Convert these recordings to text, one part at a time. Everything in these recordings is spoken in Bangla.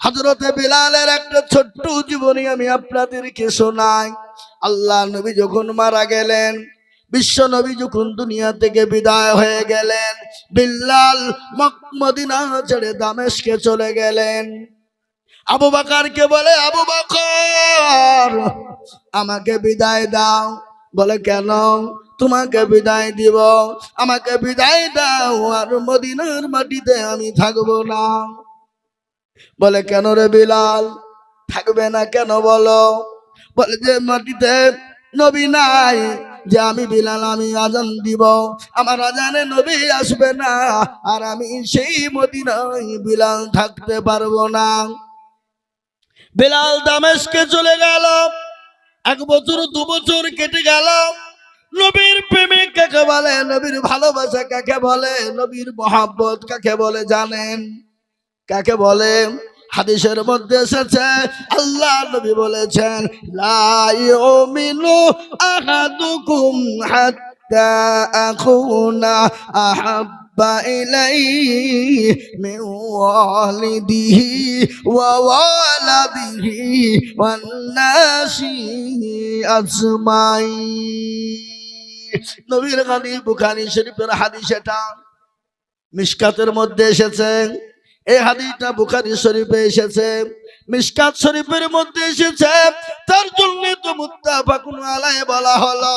হজরতে বিলালের একটা ছোট্ট জীবনী আমি আপনাদেরকে শোনাই। আল্লাহ নবী যখন মারা গেলেন, বিশ্ব নবী যখন দুনিয়া থেকে বিদায় হয়ে গেলেন, বিল্লাল মক- মদিনা ছেড়ে দামেশকে চলে গেলেন। আবু বাকারকে বলে, আবু বাকর, আমাকে বিদায় দাও। বলে, কেন? তোমাকে বিদায় দিব। আমাকে বিদায় দাও, আর মদিনার মাটিতে আমি থাকব না। বলে, কেন রে বিলাল? থাকবে না কেন বলো? বলে যে, মাটিতে নবী নাই, যে আমি বিলাল, আমি আজান দিব। আমার আজানে নবী আসবে না, আর আমি সেই মদিনায় বিলাল থাকতে পারব না। বিলাল দামেশকে চলে গেল। এক বছর, দু বছর কেটে গেল। নবীর প্রেমিক কাকে বলে? নবীর ভালোবাসা কাকে বলে? নবীর মহাব্বত কাকে বলে জানেন? কাকে বলে? হাদিসের মধ্যে এসেছে, আল্লাহ নবী বলেছেন, লা ইউমিনু আহাদুকুম হাত্তা আকুনা আহাব্বা আজমাইন। নবীর গানি বুখারী শরীফের হাদিস এটা। মিশকাতের মধ্যে এসেছে এই হাদিসটা বুখারী শরীফে এসেছে, মিশকাত শরীফের মধ্যে এসেছে। তার জন্য তো মুত্তাফাকুন আলাইহি বলা হলো।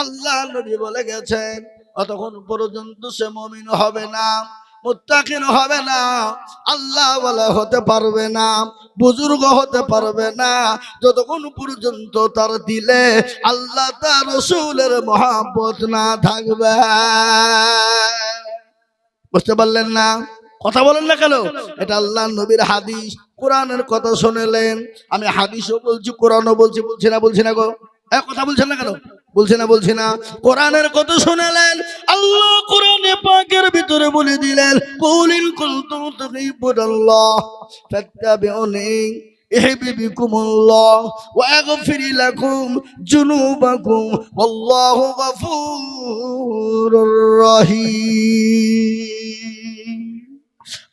আল্লাহ নবী বলে গেছেন, অতক্ষণ পর্যন্ত সে মমিন হবে না, মুত্তাকিন হবে না, আল্লাহ বলা হতে পারবে না, বুজুর্গ হতে পারবে না। যতক্ষণ পর্যন্ত তার দিলে আল্লাহ তার রসুলের মহাব্বত না থাকবে। বুঝতে পারলেন না? কথা বলেন না কেন এটা আল্লাহ নবীর হাদিস কোরআনের কথা শুনেলেন আমি হাদিসও বলছি কোরআনও বলছি বলছি না বলছি না গো এ কথা বলছেন না কেন বলছি না বলছি না কোরআনের কথা শুনেলেন আল্লাহ কোরআনে পাকের ভিতরে বলে দিলেন কুলিন কুনতুম তুহিব্বুনাল্লাহ ফাত্তাবিউনি يحببكم الله ويغفر لكم جنوبكم والله غفور رحيم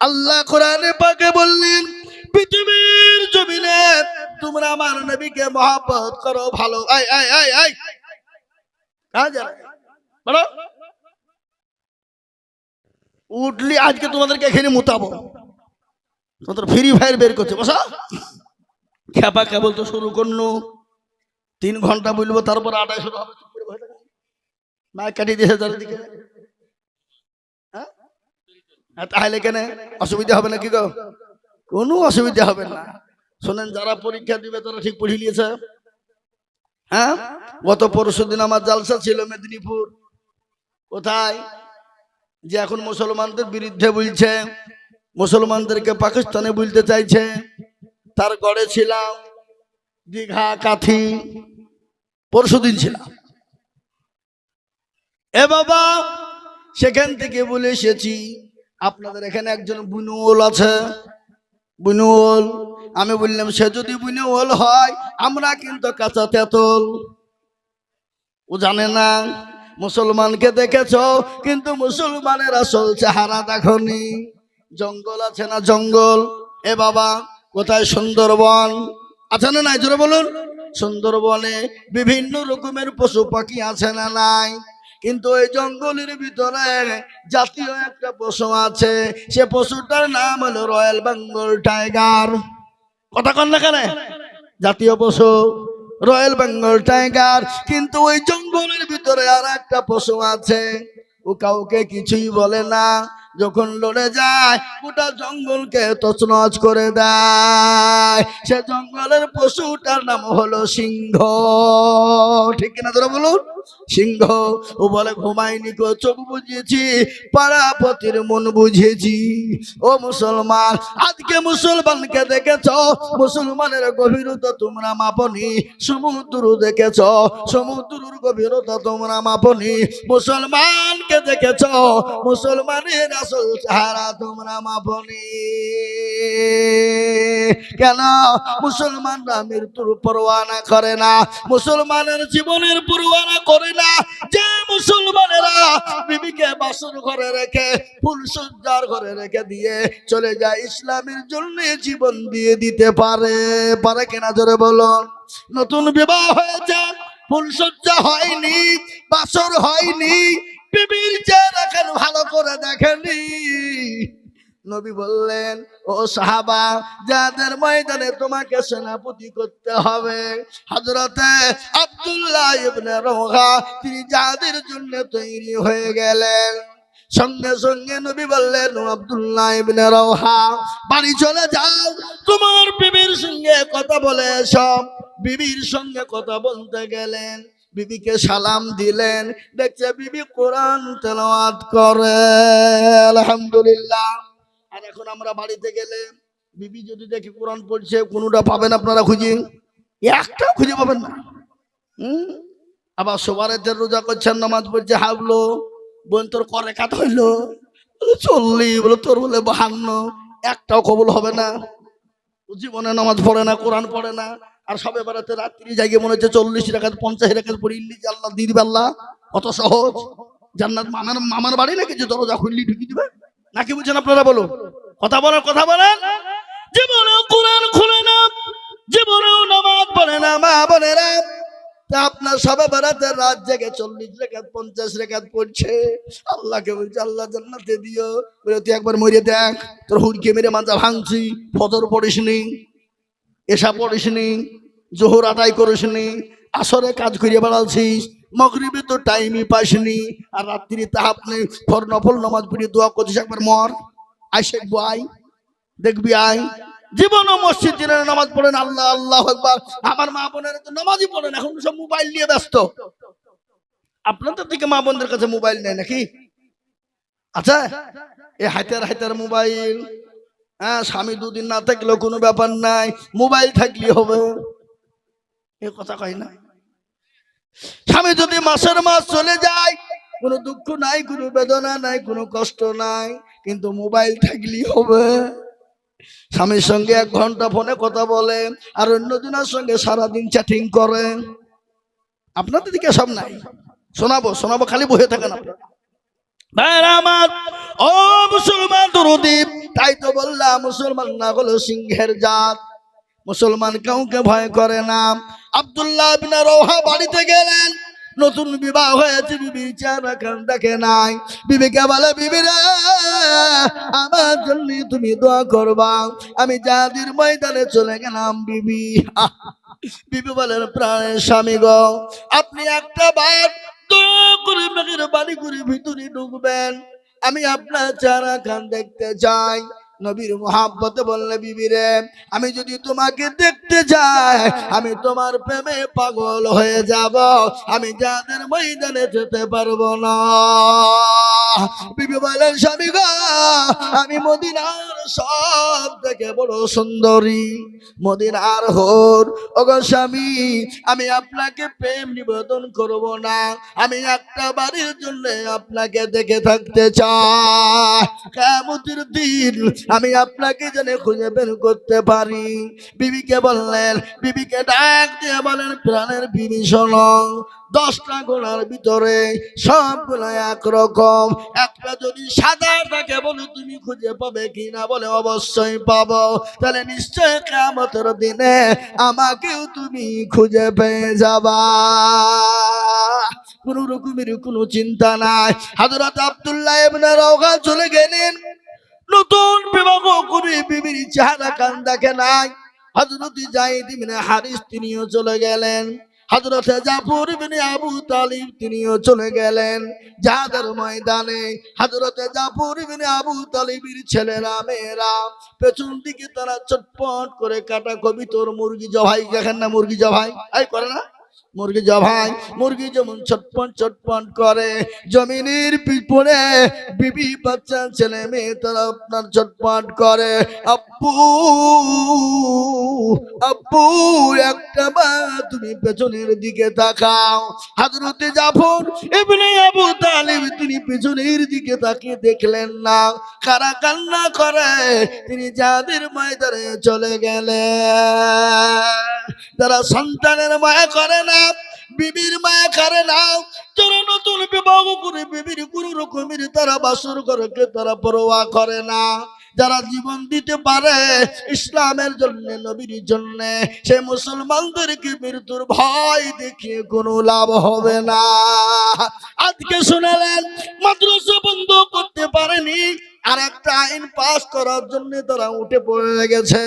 আল্লাহ কোরআনে পাকে বললেন, পৃথিবীর জমিনে তোমরা আমার নবীকে মহাব্বত করো, ভালো আই আই আই আই বলো। উঠলি, আজকে তোমাদেরকে এখানে মোতাবো। তোমাদের ফ্রি ফায়ার বের করছে, বসা। খেপা কেবল তো শুরু করল। তিন ঘণ্টা বলব, তারপর আটাই শুরু হবে। মাইক কাটিয়ে দিয়েছে চারিদিকে তাহলে কেন? অসুবিধা হবে না কি গো? কোনো অসুবিধা হবে না। শোনেন, যারা পরীক্ষা দিবে, তারা ঠিক পড়ে নিয়েছে। হ্যাঁ? গত পরশু দিন আমার জালসা ছিল মেদিনীপুর। কোথায়? যে এখন মুসলমানদের বিরুদ্ধে বলছে, মুসলমানদেরকে পাকিস্তানে বলতে চাইছে। তার গড়ে ছিলাম দীঘা, কাথি। পরশু দিন ছিলাম। এ বাবা, সেখান থেকে বলে এসেছি আপনাদের এখানে একজন বুনুল আছে। বুনুল আমি বললাম, সে যদি বুনুল হয়, আমরা কিন্তু কাঁচা তেতল। ও জানে না, মুসলমানকে দেখেছ, কিন্তু মুসলমানের আসল চেহারা দেখনি। জঙ্গল আছে না জঙ্গল? এ বাবা, কোথায় সুন্দরবন? আছে না নাই? জোরে বলুন। সুন্দরবনে বিভিন্ন রকমের পশু পাখি আছে না নাই? কিন্তু ওই জঙ্গলের ভিতরে জাতীয় একটা পশু আছে। সে পশুটার নাম হলো রয়্যাল বেঙ্গল টাইগার। কথা কন কেন? জাতীয় পশু, রয়্যাল বেঙ্গল টাইগার। কিন্তু ওই জঙ্গলের ভিতরে আর একটা পশু আছে। ও কাউকে কিছুই বলে না। যখন লড়ে যায়, গোটা জঙ্গলকে তছনছ করে দেয়। সে জঙ্গলের পশুটার নাম হলো সিংহ। ঠিক কিনা তোরা বলুন? সিংহ। ও বলে, ঘুমাইনি কো চোখ বুঝিয়েছি পাড়াপতির মন বুঝেছি। ও মুসলমান, আজকে মুসলমানকে দেখেছ? মুসলমানের গভীরতা তোমরা মাপনি সমুদ্র দেখেছ? সমুদ্রের গভীরতা তোমরা মাপনি, মুসলমানকে দেখেছ? মুসলমানের কেন? মুসলমানরা মৃত্যুর পরোয়ানা করে না, মুসলমানের জীবনের পরোয়ানা করে না। যে মুসলমানেরা বিবিকে বাসর ঘরে রেখে ঘরে রেখে দিয়ে চলে যায়, ইসলামের জন্য জীবন দিয়ে দিতে পারে। পারে কেনা ধরে বলুন। নতুন বিবাহ হয়েছে, ফুল সজ্জা হয়নি, বাসর হয়নি বিবির চেহারা এখন ভালো করে দেখেনি নবী বললেন, ও সাহাবা, যাদের ময়দানে তোমাকে সেনাপতি করতে হবে হজরতে আব্দুল্লাহ ইবনে রোহা, তিনি যাদের জন্য তৈরি হয়ে গেলেন। সঙ্গে সঙ্গে নবী বললেন আব্দুল্লাহ ইবনে রোহা, বাড়ি চলে যাও, তোমার বিবির সঙ্গে কথা বলে সব বিবির সঙ্গে কথা বলতে গেলেন। বিবিকে সালাম দিলেন। দেখছে বিবি কোরআন তেলাওয়াত করে। আলহামদুলিল্লাহ। আর এখন আমরা বাড়িতে গেলে বিবি যদি দেখি কোরআন পড়ছে, কোনোটা পাবেন আপনারা খুঁজি? একটা খুঁজে পাবেন না। হুম? আবার সবারেতে রোজা করছেন, নামাজ পড়ছে, হাবলো। বোন তোর করে কাত হইল? চল্লি। বলে, তোর বলে বাহান্ন। একটাও কবল হবে না। জীবনে নামাজ পড়ে না, কোরআন পড়ে না। আর সবে বেড়াতে রাত্রি জায়গায় মনে হচ্ছে চল্লিশ রেখাত, পঞ্চাশ রেখাত পড়ে ইল্লি আল্লাহ দিয়ে দিবে আল্লাহ? কত সহজ। জান্নাত মামার মামার বাড়ি নাকি যে দরজা খুললি ঢুকি দিবে? নাকি বুঝছেন আপনারা বলুন? কথা বলার, কথা বলেন। জীবনেও কোরআন খুলে না, জীবনেও নামাজ পড়ে না, মা বোনেরা। আপনার সবে বেড়াতে রাত জেগে চল্লিশ রেখাত, পঞ্চাশ রেখাত পড়ছে। আল্লাহকে বলছে, আল্লাহ জান্নাতে দিও। তুই একবার মরে দেখ। তোর হুড়কে মেরে মাজা ভাঙছি, ফজর পড়িস এসা পড়িস নি, জোহর আদায় করিস নি, আসরে কাজ করিয়ে বেড়ালছিস, মগরিবে তো টাইমই পাসনি আর রাত্রি তা আপনি ফর নফল নামাজ পড়িয়ে দোয়া করছিস একবার মর। আই শেখবো আই দেখবি আই জীবন মসজিদ দিনের নামাজ পড়েন, আল্লাহ আল্লাহ একবার আমার মা বোনের তো নামাজই পড়েন এখন সব মোবাইল নিয়ে ব্যস্ত। আপনাদের থেকে মা বোনদের কাছে মোবাইল নেই নাকি? আচ্ছা এ হাইতার হাইতার মোবাইল হ্যাঁ স্বামী দুদিন না থাকলেও কোনো ব্যাপার নাই, মোবাইল থাকলে হবে। এ কথা কয় না। স্বামী যদি মাসের মাস চলে যায়, কোনো দুঃখ নাই, কোনো বেদনা নাই, কোনো কষ্ট নাই, কিন্তু মোবাইল থাকলেই হবে। স্বামীর সঙ্গে এক ঘণ্টা ফোনে কথা বলে, আর অন্যজনের সঙ্গে সারাদিন চ্যাটিং করে। আপনাদের দিকে সব নাই। শোনাবো শোনাবো, খালি বসে থাকেন আপনারা। আমার, ও মুসলমান দুরুদীপ তাই তো বললাম মুসলমান না হলো সিংহের জাত। মুসলমান কাউকে ভয় করে না। আব্দুল্লাহ বিন রোহা বাড়িতে গেলেন। নতুন বিবাহ হয়েছে বিবির চেহারা খান দেখে নাই। বিবিকে বলে বিবিরে আমার জন্য তুমি দোয়া করবা। আমি জাতির ময়দানে চলে গেলাম, বিবি। বিবি বলেন, প্রাণের স্বামী গো, আপনি একটা বার দোয়া করে মেঘের বাড়ি ভিতরে ঢুকবেন। আমি আপনার চারা খান দেখতে চাই। নবীর মোহাব্বতে বললে বিবিরে আমি যদি তোমাকে দেখতে যাই, আমি তোমার প্রেমে পাগল হয়ে যাব। আমি যাদের ময়দানে যেতে পারব না। বিবি বলেন স্বামী গো, আমি মদিনার সব থেকে বড় সুন্দরী। মদিনার হোর। ওগো স্বামী, আমি আপনাকে প্রেম নিবেদন করব না। আমি একটা বাড়ির জন্য আপনাকে দেখে থাকতে চাই। কেমতির দিন আমি আপনাকে যেন খুঁজে বের করতে পারি। বিবিকে বললেন, বিবিকে ডাক দিয়ে বলেন, প্রাণের বিবি দশটা গোড়ার ভিতরে সবগুলো একরকম। একটা যদি সাদা থাকে, বলে তুমি খুঁজে পাবে কিনা? বলে, অবশ্যই পাব। তাহলে নিশ্চয় কেমতের দিনে আমাকেও তুমি খুঁজে পেয়ে যাবা। কোন রকমের কোনো চিন্তা নাই। হাজরত আব্দুল্লাহ চলে গেলেন। নতুন বিবাহ করে বিবির চেহারা কান দেখে নাই। হজরত জাইদ ইবনে হারিস তিনিও চলে গেলেন। জাফর ইবনে আবু তালিব তিনিও চলে গেলেন ময়দানে। জাফর আবু তালিবের ছেলেরা, মেয়েরা, পেছন দিকে তারা চটপট করে কাটা কবি তোর মুরগি জবাই, দেখেন না মুরগি জবাই? এই, করে না? মুরগি জবাই, মুরগি যেমন ছটপট ছটপট করে, জমিনের পিছনে বিবি বাচ্চা, ছেলে মেয়ে তারা আপনার ছটপট করে। আব্বু আব্বু, একটা বা তুমি পেছনের দিকে তাকাও। হাজরতে জাফর, ইবনে আবু তালিব তিনি পেছনের দিকে তাকিয়ে দেখলেন না। কারা কান্না করে, তিনি যাদের ময়দানে চলে গেলে তারা সন্তানের মায়া করে না। বিবির মায়া কারে না। যারা নতুন বিবাহ করে বিবির কোন রকমের তারা বাসর করে তারা পরোয়া করে না। যারা জীবন দিতে পারে ইসলামের জন্য, নবীর জন্য, সে মুসলমানদেরকে মৃত্যুর ভয় দেখিয়ে কোনো লাভ হবে না। আজকে শুনালেন, মাদ্রাসা বন্ধ আর একটা আইন পাস করার জন্য তারা উঠে পড়ে গেছে।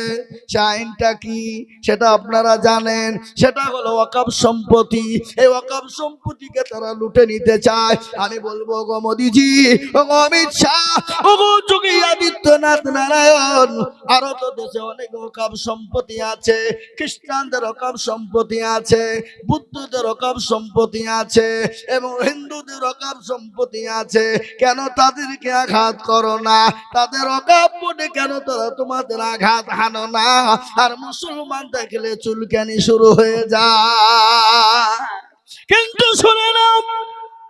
সে আইনটা কি? সেটা আপনারা জানেন। সেটা হলো ওয়াকাব সম্পত্তি। এই ওয়াকাব সম্পত্তিকে তারা লুটে নিতে চায়। আমি বলব গো মোদিজি ও অমিত শাহ আদিত্যনাথ নারায়ণ, আরও তো দেশে অনেক ওয়াকাব সম্পত্তি আছে। খ্রিস্টানদের ওয়াকাব সম্পত্তি আছে, বুদ্ধদের ওয়াকাব সম্পত্তি আছে এবং হিন্দুদের ওয়াকাব সম্পত্তি আছে, কেন তাদেরকে আঘাত করো না? তাদের অকাপ বলে কেন তারা তোমাদের আঘাত হানো না? আর মুসলমান দেখলে চুলকানি শুরু হয়ে যায়। কিন্তু শুনে না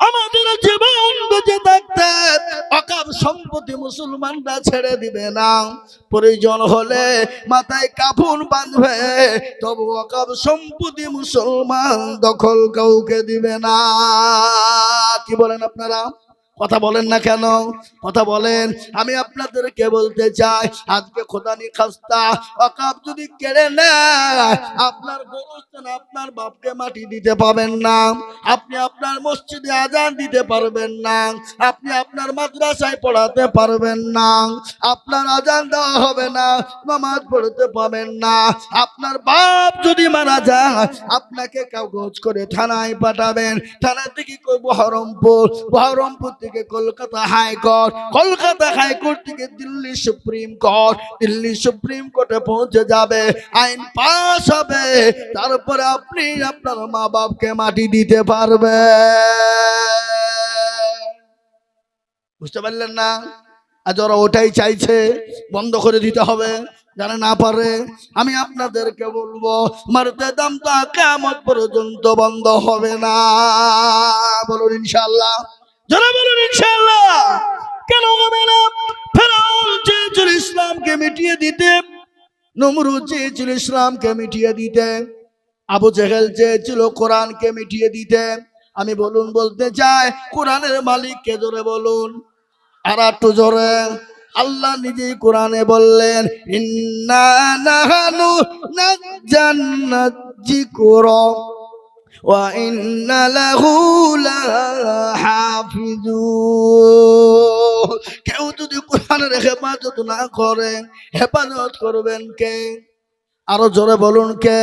আমাদের জীবন বেঁচে থাকতে অকার সম্পত্তি মুসলমানরা ছেড়ে দিবে না। প্রয়োজন হলে মাথায় কাফুন বাঁধবে, তবু অকার সম্পত্তি মুসলমান দখল কাউকে দিবে না। কি বলেন আপনারা? কথা বলেন না কেন? কথা বলেন, আমি আপনাদেরকে বলতে চাই, আজকে খোদানি খাস্তা অকাপ যদি কেড়ে নেয়, আপনার গরুস্থান আপনার বাপকে মাটি দিতে পাবেন না, আপনি আপনার মসজিদে আজান দিতে পারবেন না, আপনি আপনার মাদ্রাসায় পড়াতে পারবেন না, আপনার আজান দেওয়া হবে না, নামাজ পড়তে পাবেন না, আপনার বাপ যদি মারা যায়, আপনাকে কাগজ করে থানায় পাঠাবেন থানা থেকে বহরমপুর বহরমপুর থেকে Kolkata high court Kolkata high court থেকে Delhi supreme court, Delhi supreme কোর্টে পৌঁছে যাবে, আইন পাস হবে, তারপরে আপনি আপনার মা বাপকে মাটি দিতে পারবে। বুঝতে পারলেন না? আজ ওরা ওটাই চাইছে, বন্ধ করে দিতে হবে যারা না পারে। আমি আপনাদেরকে বলব, মারতে দামটা কেমন পর্যন্ত বন্ধ হবে না। বলুন ইনশাল্লাহ যারা ইনশাল্লাহ কেন হবে না? ফেরাউন চেয়েছিল ইসলামকে মিটিয়ে দিতে, নমরুদ চেয়েছিল ইসলামকে মিটিয়ে দিতে, আবু জেহেল চেয়েছিল কোরআনকে মিটিয়ে দিতে। আমি বলুন, বলতে চাই, কোরআনের মালিককে জোরে বলুন। আর একটু জোরে, আল্লাহ নিজেই কোরআনে বললেন, ইন্না ওয়া ইন্না লাহু লাহাফিজুন কেউ যদি কোরআনের হেফাজত না করে হেফাজত করবেন কে? আরও জোরে বলুন কে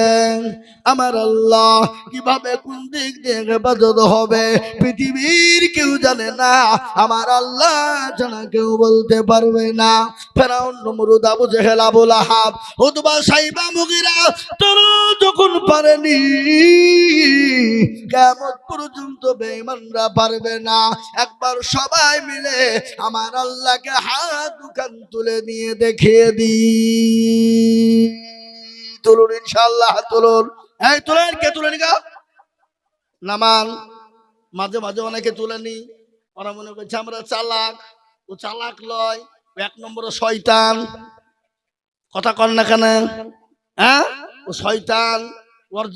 আমার আল্লাহ কীভাবে কোন দিক দিয়ে হেফাজত হবে? পৃথিবীর কেউ জানে না, আমার আল্লাহ জানা কেউ বলতে পারবে না। ফেরাউন, নমরুদ, আবু জেহেল আবুল আহাব হুদবা সাইবা, মুগিরা, তোরা যখন পারেনি কেমন পর্যন্ত বেঈমানরা পারবে না। একবার সবাই মিলে আমার আল্লাহকে হাত দোকান তুলে নিয়ে দেখিয়ে দি তুলুন ইনশাল্লাহ তুলুন। এই, তুলেন, কে তুলে নিগা নামান, মাঝে মাঝে অনেকে তুলে নি ওরা মনে করছে আমরা চালাক। ও চালাক লয়, এক নম্বর শয়তান। কথা কর না কেন? হ্যাঁ? ও শয়তান।